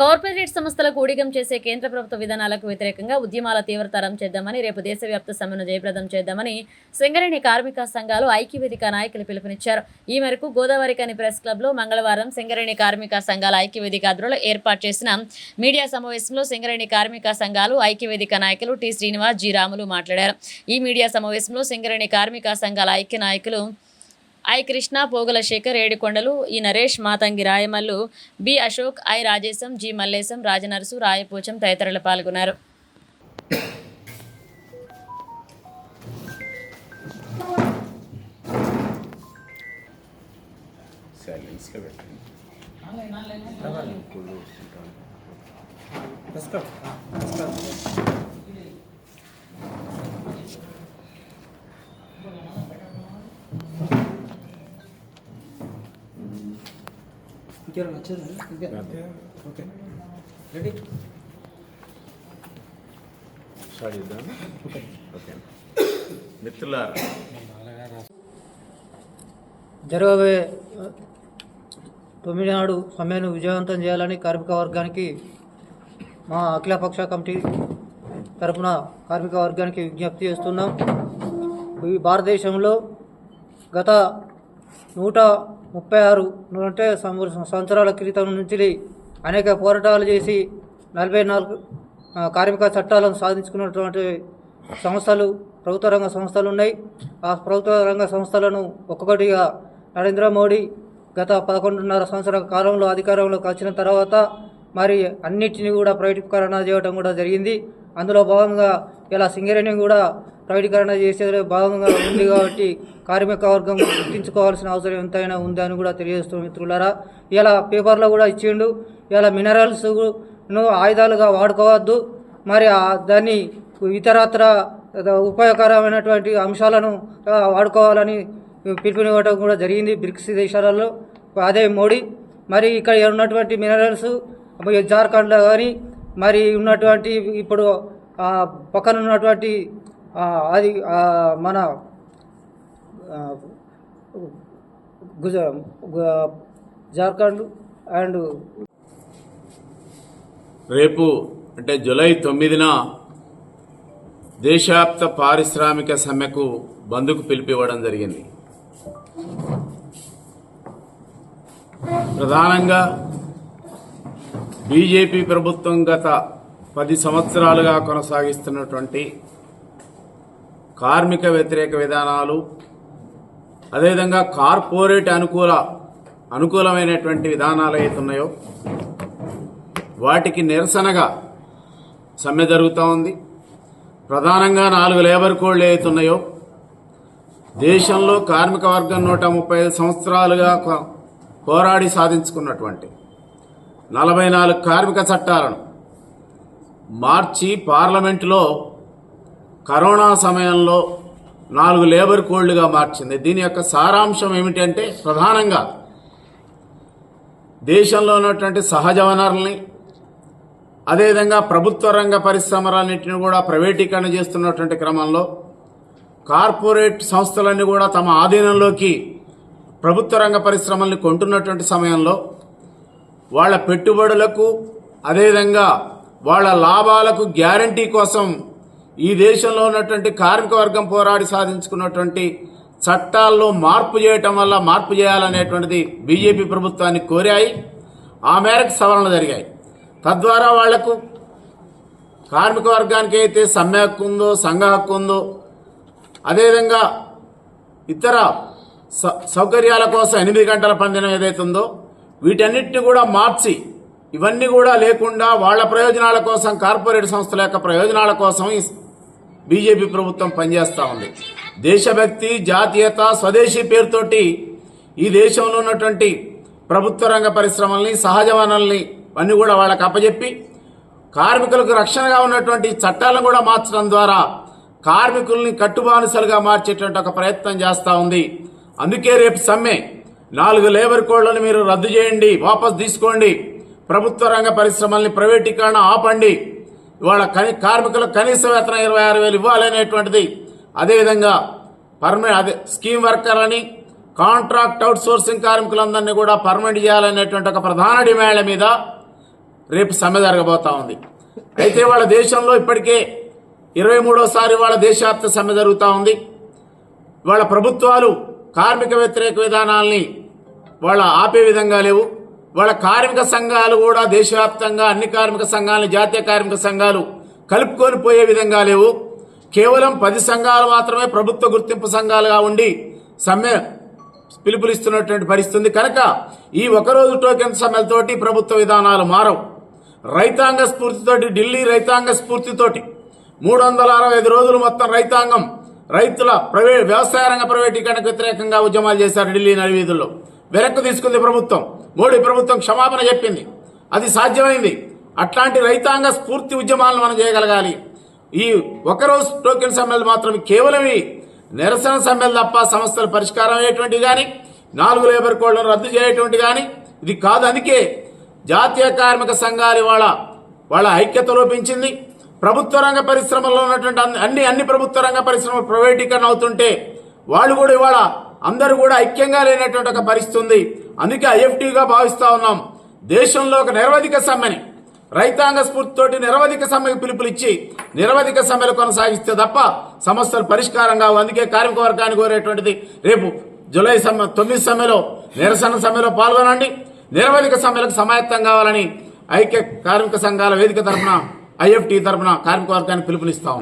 Corporate సంస్థలకు ఊడిగం చేసే కేంద్ర ప్రభుత్వ విధానాలకు వ్యతిరేకంగా ఉద్యమాల తీవ్రతరం చేద్దామని రేపు దేశవ్యాప్త సమ్మెను జయప్రదం చేద్దామని సింగరేణి కార్మిక సంఘాలు ఐక్యవేదిక నాయకులు పిలుపునిచ్చారు. ఈ మేరకు గోదావరి కని ప్రెస్ క్లబ్లో మంగళవారం సింగరేణి కార్మిక సంఘాల ఐక్యవేదిక ఆధ్వర్యంలో ఏర్పాటు చేసిన మీడియా సమావేశంలో సింగరేణి కార్మిక సంఘాలు ఐక్యవేదిక నాయకులు టి శ్రీనివాస్ జి రాములు మాట్లాడారు. ఈ మీడియా సమావేశంలో సింగరేణి కార్మిక సంఘాల ఐక్య నాయకులు I Krishna Pogula Shekar Yedukondalu E Naresh Matangi Rayamallu B Ashok I Rajesham G Mallesham Rajanarasu Rayapocham తదితరులు పాల్గొన్నారు. సైలెన్స్గా పెట్టండి. ఇంకేమైనా నచ్చిందా. ఓకే. రెడీ స్టార్ట్ చేద్దాం ఓకే మిత్రులారా. జరగబోయే తొమ్మిది నాడు సమ్మెను విజయవంతం చేయాలని కార్మిక వర్గానికి మా అఖిలపక్ష కమిటీ తరపున కార్మిక వర్గానికి విజ్ఞప్తి చేస్తున్నాం. ఈ భారతదేశంలో గత నూట ముప్పై ఆరు అంటే సంవత్సరాల క్రితం నుంచి అనేక పోరాటాలు చేసి నలభై నాలుగు కార్మిక చట్టాలను సాధించుకున్నటువంటి సంస్థలు ప్రభుత్వ రంగ సంస్థలు ఉన్నాయి. ఆ ప్రభుత్వ రంగ సంస్థలను ఒక్కొక్కటిగా నరేంద్ర మోడీ గత పదకొండున్నర సంవత్సరాల కాలంలో అధికారంలోకి వచ్చిన తర్వాత మరి అన్నిటిని కూడా ప్రైవేటీకరణ చేయడం కూడా జరిగింది. అందులో భాగంగా ఇలా సింగరేణి కూడా ప్రైవేటీకరణ చేసేది భాగంగా ఉంది కాబట్టి కార్మిక వర్గం గుర్తించుకోవాల్సిన అవసరం ఎంతైనా ఉందని కూడా తెలియజేస్తున్న మిత్రులారా. ఇలా పేపర్లో కూడా ఇచ్చిండు. ఇలా మినరల్స్ను ఆయుధాలుగా వాడుకోవద్దు. మరి ఆ దాన్ని ఇతరత్ర ఉపయోగకరమైనటువంటి అంశాలను వాడుకోవాలని పిలుపునివ్వడం కూడా జరిగింది బ్రిక్స్ దేశాలలో. అదే మోడీ. మరి ఇక్కడ ఉన్నటువంటి మినరల్స్ జార్ఖండ్లో కానీ మరి ఉన్నటువంటి ఇప్పుడు పక్కన ఉన్నటువంటి అది మన గుజ జార్ఖండ్ అండ్ రేపు అంటే జూలై తొమ్మిదిన దేశవ్యాప్త పారిశ్రామిక సమ్మెకు బందుకు పిలిపివ్వడం జరిగింది. ప్రధానంగా బీజేపీ ప్రభుత్వం గత పది సంవత్సరాలుగా కొనసాగిస్తున్నటువంటి కార్మిక వ్యతిరేక విధానాలు అదేవిధంగా కార్పొరేట్ అనుకూల అనుకూలమైనటువంటి విధానాలు ఏతున్నాయో వాటికి నిరసనగా సమ్మె జరుగుతూ ఉంది. ప్రధానంగా నాలుగు లేబర్ కోడ్లు ఏతున్నాయో దేశంలో కార్మిక వర్గం నూట ముప్పై ఐదు సంవత్సరాలుగా పోరాడి సాధించుకున్నటువంటి నలభై నాలుగు కార్మిక చట్టాలను. మార్చి పార్లమెంటులో కరోనా సమయంలో నాలుగు లేబర్ కోడ్లుగా మార్చింది. దీని యొక్క సారాంశం ఏమిటంటే ప్రధానంగా దేశంలో ఉన్నటువంటి సహజ వనరుల్ని అదేవిధంగా ప్రభుత్వ రంగ పరిశ్రమలన్నింటినీ కూడా ప్రైవేటీకరణ చేస్తున్నటువంటి క్రమంలో కార్పొరేట్ సంస్థలన్నీ కూడా తమ ఆధీనంలోకి ప్రభుత్వ రంగ పరిశ్రమల్ని కొంటున్నటువంటి సమయంలో వాళ్ళ పెట్టుబడులకు అదేవిధంగా వాళ్ళ లాభాలకు గ్యారంటీ కోసం ఈ దేశంలో ఉన్నటువంటి కార్మిక వర్గం పోరాడి సాధించుకున్నటువంటి చట్టాల్లో మార్పు చేయటం వల్ల మార్పు చేయాలనేటువంటిది బీజేపీ ప్రభుత్వాన్ని కోరాయి. ఆ మేరకు సవరణలు జరిగాయి. తద్వారా వాళ్ళకు కార్మిక వర్గానికి అయితే సమ్మె హక్కు ఉందో సంఘ హక్కు ఉందో అదేవిధంగా ఇతర సౌకర్యాల కోసం ఎనిమిది గంటల పందినం ఏదైతే ఉందో వీటన్నిటిని కూడా మార్చి ఇవన్నీ కూడా లేకుండా వాళ్ళ ప్రయోజనాల కోసం కార్పొరేట్ సంస్థల యొక్క ప్రయోజనాల కోసం బీజేపీ ప్రభుత్వం పనిచేస్తూ ఉంది. దేశభక్తి జాతీయత స్వదేశీ పేరుతోటి ఈ దేశంలో ఉన్నటువంటి ప్రభుత్వ రంగ పరిశ్రమల్ని సహజ వనరుల్ని అన్నీ కూడా వాళ్ళకి అప్పజెప్పి కార్మికులకు రక్షణగా ఉన్నటువంటి చట్టాలను కూడా మార్చడం ద్వారా కార్మికుల్ని కట్టుబానిసలుగా మార్చేటువంటి ఒక ప్రయత్నం చేస్తూ ఉంది. అందుకే రేపు సమ్మె. నాలుగు లేబర్ కోడ్లను మీరు రద్దు చేయండి వాపస్ తీసుకోండి. ప్రభుత్వ రంగ పరిశ్రమల్ని ప్రైవేటీకరణ ఆపండి. ఇవాళ కని కార్మికులకు కనీస వేతనం ఇరవై ఆరు వేలు ఇవ్వాలనేటువంటిది. అదేవిధంగా పర్మనెంట్ అదే స్కీమ్ వర్కర్లని కాంట్రాక్ట్ అవుట్ సోర్సింగ్ కార్మికులందరినీ కూడా పర్మనెంట్ చేయాలనేటువంటి ఒక ప్రధాన డిమాండ్ల మీద రేపు సమ్మె జరగబోతా ఉంది. అయితే వాళ్ళ దేశంలో ఇప్పటికే ఇరవై మూడోసారి వాళ్ళ దేశవ్యాప్త సమ్మె జరుగుతూ ఉంది. వాళ్ళ ప్రభుత్వాలు కార్మిక వ్యతిరేక విధానాల్ని వాళ్ళ ఆపే విధంగా లేవు. వాళ్ళ కార్మిక సంఘాలు కూడా దేశవ్యాప్తంగా అన్ని కార్మిక సంఘాలను జాతీయ కార్మిక సంఘాలు కలుపుకొని పోయే విధంగా లేవు. కేవలం పది సంఘాలు మాత్రమే ప్రభుత్వ గుర్తింపు సంఘాలుగా ఉండి సమ్మె పిలుపునిస్తున్నటువంటి పరిస్థితి కనుక ఈ ఒకరోజు టోకెన్ సమ్మెలతోటి ప్రభుత్వ విధానాలు మారవు. రైతాంగ స్ఫూర్తితోటి ఢిల్లీ రైతాంగ స్ఫూర్తితోటి మూడు వందల అరవై ఐదు రోజులు మొత్తం రైతాంగం రైతుల ప్రైవేట్ వ్యవసాయ రంగ ప్రైవేటీకరణకు వ్యతిరేకంగా ఉద్యమాలు చేశారు ఢిల్లీ నడివీధుల్లో. వెనక్కు తీసుకుంది ప్రభుత్వం. మోడీ ప్రభుత్వం క్షమాపణ చెప్పింది. అది సాధ్యమైంది. అట్లాంటి రైతాంగ స్ఫూర్తి ఉద్యమాలను మనం చేయగలగాలి. ఈ ఒకరోజు టోకెన్ సమ్మెలు మాత్రం కేవలం ఈ నిరసన సమ్మెలు తప్ప సమస్యల పరిష్కారం అయ్యేటువంటి కానీ నాలుగు లేబర్ కోడ్లను రద్దు చేయటువంటి కానీ ఇది కాదు. అందుకే జాతీయ కార్మిక సంఘాలు ఇవాళ వాళ్ళ ఐక్యత లోపించింది. ప్రభుత్వ రంగ పరిశ్రమల్లో ఉన్నటువంటి అన్ని- అన్ని అన్ని ప్రభుత్వ రంగ పరిశ్రమలు ప్రైవేటీకరణ అవుతుంటే వాళ్ళు కూడా ఇవాళ అందరూ కూడా ఐక్యంగా లేనటువంటి ఒక పరిస్థితి ఉంది. అందుకే ఐఎఫ్టీగా భావిస్తా ఉన్నాం. దేశంలో ఒక నిరవధిక సమ్మెని రైతాంగ స్ఫూర్తితోటి నిరవధిక సమ్మెకు పిలుపులిచ్చి నిరవధిక సమ్మెలు కొనసాగిస్తే తప్ప సమస్యలు పరిష్కారం కావు. అందుకే కార్మిక వర్గాన్ని కోరేటువంటిది రేపు జూలై సమ్మె తొమ్మిది సమ్మెలో నిరసన సమ్మెలో పాల్గొనండి. నిరవధిక సమ్మెలకు సమాయత్తం కావాలని ఐక్య కార్మిక సంఘాల వేదిక తరఫున ఐఎఫ్టీ తరఫున కార్మిక వర్గాన్ని పిలుపునిస్తా.